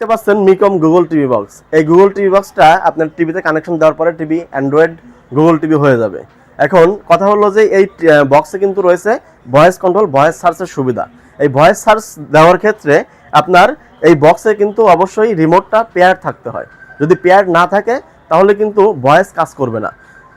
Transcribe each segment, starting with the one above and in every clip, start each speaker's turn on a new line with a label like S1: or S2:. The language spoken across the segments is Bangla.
S1: দেখতে পাচ্ছেন মিকম গুগল টিভি বক্স। এই গুগল টিভি বক্সটা আপনার টিভিতে কানেকশন দেওয়ার পরে টিভি অ্যান্ড্রয়েড গুগল টিভি হয়ে যাবে। এখন কথা হলো যে এই বক্সে কিন্তু রয়েছে ভয়েস কন্ট্রোল ভয়েস সার্চের সুবিধা। এই ভয়েস সার্চ দেওয়ার ক্ষেত্রে আপনার এই বক্সে কিন্তু অবশ্যই রিমোটটা পেয়ার থাকতে হয়। যদি পেয়ার না থাকে, তাহলে কিন্তু ভয়েস কাজ করবে না।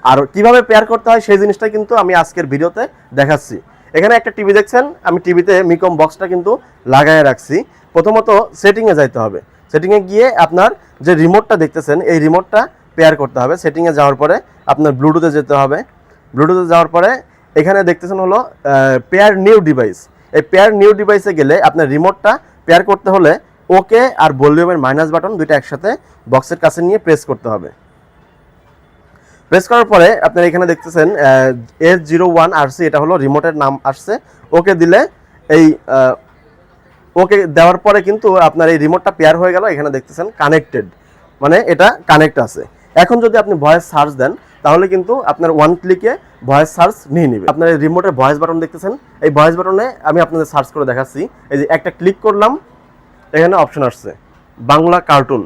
S1: আর কীভাবে পেয়ার করতে হয় সেই জিনিসটা কিন্তু আমি আজকের ভিডিওতে দেখাচ্ছি। এখানে একটা টিভি দেখছেন, আমি টিভিতে মিকম বক্সটা কিন্তু লাগায় রাখছি। প্রথমত সেটিংয়ে যাইতে হবে। সেটিংয়ে গিয়ে আপনার যে রিমোটটা দেখতেছেন, এই রিমোটটা পেয়ার করতে হবে। সেটিংয়ে যাওয়ার পরে আপনার ব্লুটুথে যেতে হবে। ব্লুটুথে যাওয়ার পরে এখানে দেখতেছেন হলো পেয়ার নিউ ডিভাইস এই পেয়ার নিউ ডিভাইসে গেলে আপনার রিমোটটা পেয়ার করতে হলে ওকে আর ভলিউমের মাইনাস বাটন দুইটা একসাথে বক্সের কাছে নিয়ে প্রেস করতে হবে। প্রেস করার পরে আপনার এখানে দেখতেছেন এস জিরো ওয়ান আরসি এটা হলো রিমোটের নাম আসছে। ওকে দিলে এই ওকে দেওয়ার পরে কিন্তু আপনার এই রিমোটটা পেয়ার হয়ে গেল, এখানে দেখতেছেন কানেক্টেড মানে এটা কানেক্ট আছে। এখন যদি আপনি ভয়েস সার্চ দেন, তাহলে কিন্তু আপনার ওয়ান ক্লিকে ভয়েস সার্চ নিয়ে নেবে। আপনার এই রিমোটের ভয়েস বাটন দেখতেছেন, এই ভয়েস বাটনে আমি আপনাদের সার্চ করে দেখাচ্ছি। এই যে একটা ক্লিক করলাম, এখানে অপশন আসছে, বাংলা কার্টুন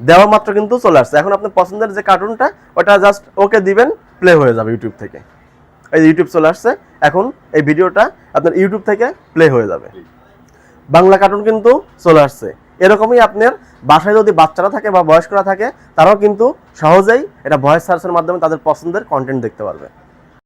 S1: দেওয়া মাত্র কিন্তু চলে আসছে। এখন আপনার পছন্দের যে কার্টুনটা ওটা জাস্ট ওকে দিবেন প্লে হয়ে যাবে ইউটিউব থেকে। এই ইউটিউব চলে আসছে, এখন এই ভিডিওটা আপনার ইউটিউব থেকে প্লে হয়ে যাবে। বাংলা কার্টুন কিন্তু চলে আসছে। এরকমই আপনার বাসায় যদি বাচ্চারা থাকে বা বয়স্করা থাকে, তারাও কিন্তু সহজেই এটা ভয়েস সার্চের মাধ্যমে তাদের পছন্দের কন্টেন্ট দেখতে পারবে।